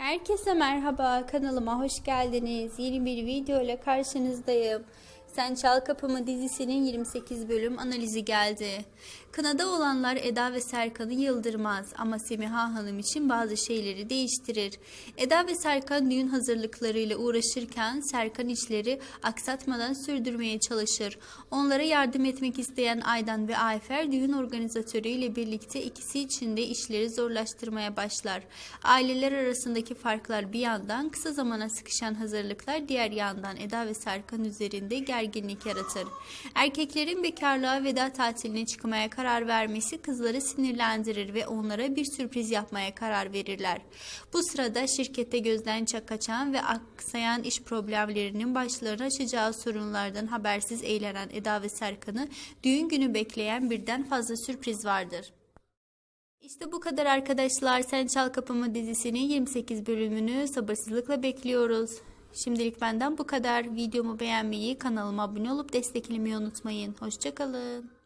Herkese merhaba, kanalıma hoş geldiniz. Yeni bir video ile karşınızdayım. Sen Çal Kapımı dizisinin 28 bölüm analizi geldi. Kınada olanlar Eda ve Serkan'ı yıldırmaz ama Semiha Hanım için bazı şeyleri değiştirir. Eda ve Serkan düğün hazırlıklarıyla uğraşırken Serkan işleri aksatmadan sürdürmeye çalışır. Onlara yardım etmek isteyen Aydan ve Ayfer düğün organizatörü ile birlikte ikisi için de işleri zorlaştırmaya başlar. Aileler arasındaki farklar bir yandan kısa zamana sıkışan hazırlıklar diğer yandan Eda ve Serkan üzerinde gerginlik yaratır. Erkeklerin bekarlığa veda tatiline çıkmaya karar vermesi kızları sinirlendirir ve onlara bir sürpriz yapmaya karar verirler. Bu sırada şirkette gözden kaçan ve aksayan iş problemlerinin başlarına açacağı sorunlardan habersiz eğlenen Eda ve Serkan'ı düğün günü bekleyen birden fazla sürpriz vardır. İşte bu kadar arkadaşlar. Sen Çal Kapımı dizisinin 28 bölümünü sabırsızlıkla bekliyoruz. Şimdilik benden bu kadar. Videomu beğenmeyi, kanalıma abone olup desteklemeyi unutmayın. Hoşçakalın.